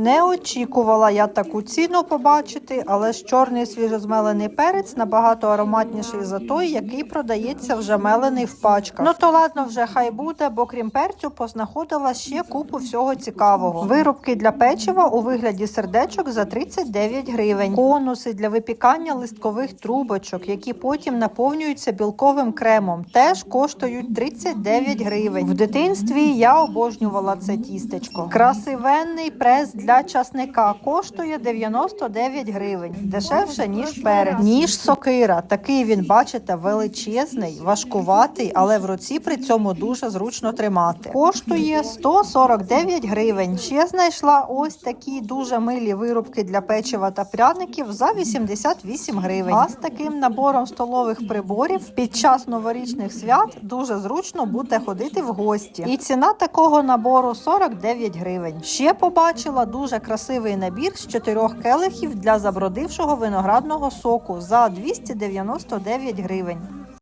Не очікувала я таку ціну побачити, але ж чорний свіжозмелений перець набагато ароматніший за той, який продається вже мелений в пачках. Ну то ладно, вже хай буде, бо крім перцю познаходила ще купу всього цікавого. Виробки для печива у вигляді сердечок за 39 гривень, конуси для випікання листкових трубочок, які потім наповнюються білковим кремом, теж коштують 39 гривень. В дитинстві я обожнювала це тістечко. Красивенний прес для часника коштує 99 гривень, дешевше ніж перець. Ніж сокира. Такий він, бачите, величезний, важкуватий, але в руці при цьому дуже зручно тримати. Коштує 149 гривень. Ще знайшла ось такі дуже милі вирубки для печива та пряників за 88 гривень. А з таким набором столових приборів під час новорічних свят дуже зручно буде ходити в гості. І ціна такого набору 49 гривень. Ще побачила дуже красивий набір з чотирьох келихів для забродившого виноградного соку за 299 гривень.